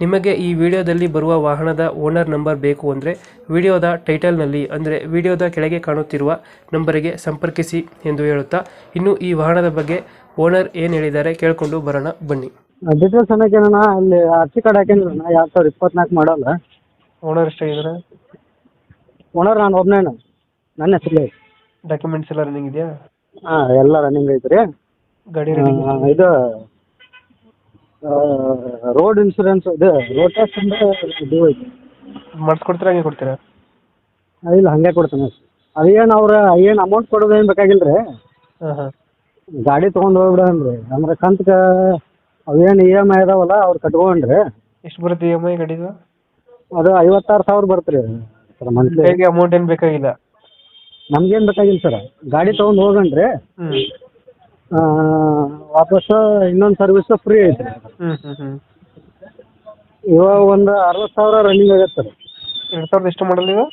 ನಿಮಗೆ ಈ ವಿಡಿಯೋದಲ್ಲಿ ಬರುವ ವಾಹನದ ಓನರ್ ನಂಬರ್ ಬೇಕು ಅಂದರೆ ವಿಡಿಯೋದ ಟೈಟಲ್ನಲ್ಲಿ ಅಂದರೆ ವಿಡಿಯೋದ ಕೆಳಗೆ ಕಾಣುತ್ತಿರುವ ನಂಬರಿಗೆ ಸಂಪರ್ಕಿಸಿ ಎಂದು ಹೇಳುತ್ತಾ ಇನ್ನು ಈ ವಾಹನದ ಬಗ್ಗೆ ಓನರ್ ಏನು ಹೇಳಿದ್ದಾರೆ ಕೇಳಿಕೊಂಡು ಬರೋಣ ಬನ್ನಿ. ಡೀಟೇಲ್ಸ್ ಅನ್ನೋಕೇನಣ್ಣ ಅಲ್ಲಿ ಅರ್ಜಿ ಕಾರ್ಡ್ ಹಾಕೇನಿಲ್ಲ ಎರಡು ಸಾವಿರದ ಇಪ್ಪತ್ನಾಲ್ಕು ಮಾಡಲ್ಲ. ಓನರ್ ಎಷ್ಟಾಗಿದ್ದಾರೆ ಓನರ್ ನಾನು ಒಬ್ಬನೇ ನನ್ನ ಹೆಸರು ಡಾಕ್ಯುಮೆಂಟ್ಸ್ ಎಲ್ಲ ರನ್ನಿಂಗ್ ಇದೆಯಾ? ಹಾಂ ಎಲ್ಲ ರನ್ನಿಂಗ್ ಐತ್ರಿ. ಗಾಡಿ ರನ್ನಿಂಗ್ ಇದು ರೋಡ್ ಇನ್ಶೂರೆನ್ಸ್ ಇದು. ರೋಡ್ ಟ್ಯಾಕ್ಸ್ ಡ್ಯೂ ಐತಿ. ಮಾಡಿಸ್ಕೊಡ್ತೀರಾ ಹಂಗೆ ಕೊಡ್ತೀರಾ? ಇಲ್ಲ ಹಂಗೆ ಕೊಡ್ತೀನಿ. ಅದೇನು ಅವ್ರ ಏನು ಅಮೌಂಟ್ ಕೊಡೋದು ಏನು ಬೇಕಾಗಿಲ್ಲ ರೀ ಹಾಂ ಹಾಂ. ಗಾಡಿ ತೊಗೊಂಡು ಹೋಗ್ಬಿಡನ್ರಿ. ಅಂದ್ರೆ ಕಂತಕ್ಕೆ ಅವೇನು ಇ ಎಂ ಐ ಅದಾವಲ್ಲ ಅವ್ರು ಕಟ್ಕೊಂಡ್ರಿ. ಎಷ್ಟು ಬರುತ್ತೆ ಇ ಎಂ ಐ ಗಾಡಿದು? ಅದು ಐವತ್ತಾರು ಸಾವಿರ ಬರುತ್ತೆ ರೀ ಸರ್ ಮಂತ್ಲಿ ಅಮೌಂಟ್ ಏನು ಬೇಕಾಗಿಲ್ಲ? ನಮ್ಗೇನು ಬೇಕಾಗಿಲ್ಲ ಸರ್. ಗಾಡಿ ತೊಗೊಂಡು ಹೋಗಣ್ರಿ ಹ್ಞೂ ಆ, ವಾಪಸ್ ಇನ್ನೊಂದು ಸರ್ವಿಸ್ ಫ್ರೀ ಐತ್ರಿ. ಹ್ಞೂ ಹ್ಮ್ ಹ್ಮ್. ಇವಾಗ ಒಂದು ಅರವತ್ತು ಸಾವಿರ ರನ್ನಿಂಗ್ ಆಗತ್ತೆ ಸರ್. ಎರಡ್ ಸಾವಿರದ ಎಷ್ಟು ಮಾಡಲ್ ನೀವು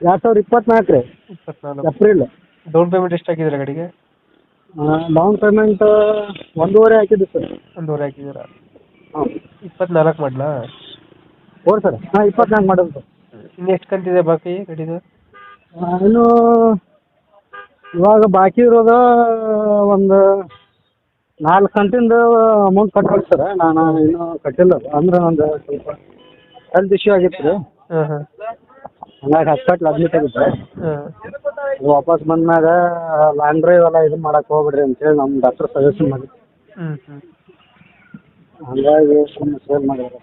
ಎರಡು ಸಾವಿರದ ಇಪ್ಪತ್ನಾಲ್ಕು ರೀ. ಇಪ್ಪತ್ನಾಲ್ಕು. ಏಪ್ರಿಲ್ ಡೌನ್ ಪೇಮೆಂಟ್ ಎಷ್ಟು ಹಾಕಿದ್ದೀರಾ ಗಡಿಗೆ? ಡೌನ್ ಪೇಮೆಂಟ್ ಒಂದೂವರೆ ಹಾಕಿದ್ದು ಸರ್. ಒಂದೂವರೆ ಹಾಕಿದ್ದೀರಾ? ಹಾಂ ಇಪ್ಪತ್ನಾಲ್ಕು ಮಾಡಲಾ? Or sir. ಹಾಂ ಇಪ್ಪತ್ನಾಲ್ಕು ಮಾಡೋದು ಸರ್. ಇನ್ನು ಎಷ್ಟು ಕಂತಿದೆ ಬಾಕಿ ಗಾಡಿದು? ಇನ್ನು ಇವಾಗ ಬಾಕಿ ಇರೋದು ಒಂದು ನಾಲ್ಕು ಕಂತಿಂದ ಅಮೌಂಟ್ ಕಟ್ಬೇಕು ಸರ್. ನಾನು ಇನ್ನೂ ಕಟ್ಟಿಲ್ಲ ಅದು. ಅಂದ್ರೆ ನಂದು ಸ್ವಲ್ಪ ಹೆಲ್ತ್ ಇಶ್ಯೂ ಆಗಿತ್ತು ರೀ. ಹಾಂ ಹಾಂ. ಹಂಗಾಗಿ ಹಾಸ್ಪಿಟ್ಲ್ ಅಡ್ಮಿಟ್ ಆಗಿತ್ತು ಹಾಂ. ವಾಪಸ್ ಬಂದ್ಮ್ಯಾಗ ಲಾಂಗ್ ಡ್ರೈವ್ ಎಲ್ಲ ಇದು ಹೋಗ್ಬಿಡ್ರಿ ಅಂತ ಹೇಳಿ ನಮ್ಮ ಡಾಕ್ಟರ್ ಸಜೆಷನ್ ಮಾಡಿ ಹ್ಞೂ ಹ್ಞೂ ಹಂಗಾಗಿ ಸುಮ್ಮನೆ ಸೇಲ್ ಮಾಡಿದ್ರೆ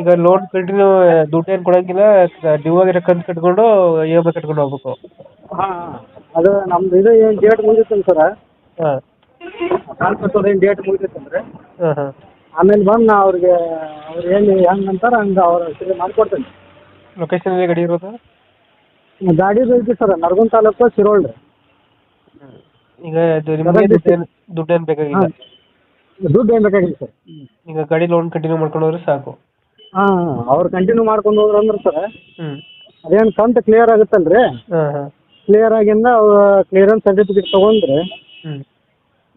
ಈಗ ಲೋನ್ ಕಂಟಿನ್ಯೂ ದುಡ್ಡು ಏನು ಕೊಡಂಗಿಲ್ಲ ಡ್ಯೂ ಆಗಿರೋ ಕಂತು ಕಟ್ಕೊಂಡು ಇ ಎಂ ಐ ಕಟ್ಕೊಂಡು ಹೋಗ್ಬೇಕು. ಹಾಂ ಅದು ನಮ್ದು ಇದು ಏನು ಡೇಟ್ ಮುಗಿತಲ್ಲ ಸರ್? ಹಾಂ. ಏನು ಡೇಟ್ ಮುಗಿತೈತಂದ್ರೆ ಹಾಂ ಹಾಂ. ಆಮೇಲೆ ಬಂದು ನಾ ಅವ್ರಿಗೆ ಅವ್ರು ಏನು ಹೆಂಗೆ ಅಂತಾರೆ ಹಂಗೆ ಅವ್ರ ಸರಿ ಮಾಡಿಕೊಡ್ತೇನೆ. ಲೊಕೇಶನ್ ಎಲ್ಲಿ ಗಾಡಿ ಇರೋದು? ಗಾಡಿ ಐತಿ ಸರ್ ನರಗುಂದ ತಾಲೂಕು ಶಿರೋಳ್ ರೀ ಈಗ ನಿಮಗೆ ದುಡ್ಡು ಏನು ಬೇಕಾಗಿಲ್ಲ? ದುಡ್ಡು ಏನು ಬೇಕಾಗಿಲ್ಲ ಸರ್. ಈಗ ಗಾಡಿ ಲೋನ್ ಕಂಟಿನ್ಯೂ ಮಾಡ್ಕೊಂಡು ಹೋದ್ರೆ ಸಾಕು. ಹಾಂ ಅವ್ರು ಕಂಟಿನ್ಯೂ ಮಾಡ್ಕೊಂಡು ಹೋದ್ರು ಅಂದ್ರೆ ಸರ್ ಹ್ಞೂ ಅದೇನು ಕಂತು ಕ್ಲಿಯರ್ ಆಗುತ್ತಲ್ರಿ? ಹಾಂ ಕ್ಲಿಯರ್ ಆಗಿಂದ ಅವ್ರು ಕ್ಲಿಯರೆನ್ಸ್ ಸರ್ಟಿಫಿಕೇಟ್ ತೊಗೊಂಡ್ರೆ ಹ್ಞೂ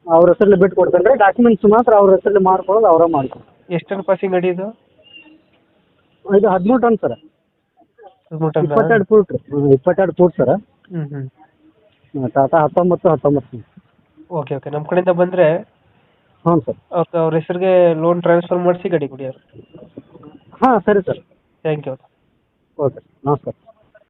ಅವ್ರ ಹೆಸರಲ್ಲಿ ಬಿಟ್ಟು ಕೊಡ್ತೇನೆ ರೀ ಡಾಕ್ಯುಮೆಂಟ್ಸ್ ಮಾತ್ರ ಅವ್ರ ಹೆಸರಲ್ಲಿ ಮಾಡ್ಕೊಳ್ಳೋದು ಅವರೇ ಮಾಡ್ತಾರೆ ಎಷ್ಟು ಟನ್ ಪಾಸಿಂಗ್ ಗಾಡಿ ಇದು? ಇದು ಹದಿಮೂರು ಟನ್ ಸರ್. ಹದಿಮೂರು ಟನ್ ಇಪ್ಪತ್ತೆರಡು ಫೂಟ್. ರೀ ಇಪ್ಪತ್ತೆರಡು ಫೂಟ್ ಸರ್. ಹ್ಞೂ ಹ್ಞೂ ಟಾಟಾ ಹತ್ತೊಂಬತ್ತು ಹತ್ತೊಂಬತ್ತು. Okay okay. ನಮ್ಮ ಕಡೆಯಿಂದ ಬಂದರೆ ಹ್ಞೂ ಸರ್. ಓಕೆ ಅವ್ರ ಹೆಸರಿಗೆ ಲೋನ್ ಟ್ರಾನ್ಸ್ಫರ್ ಮಾಡಿಸಿ ಗಾಡಿ ಕುಡಿಯೋರು ಹಾಂ ಸರಿ ಸರ್. ಥ್ಯಾಂಕ್ ಯು ಓಕೆ ನಮಸ್ಕಾರ.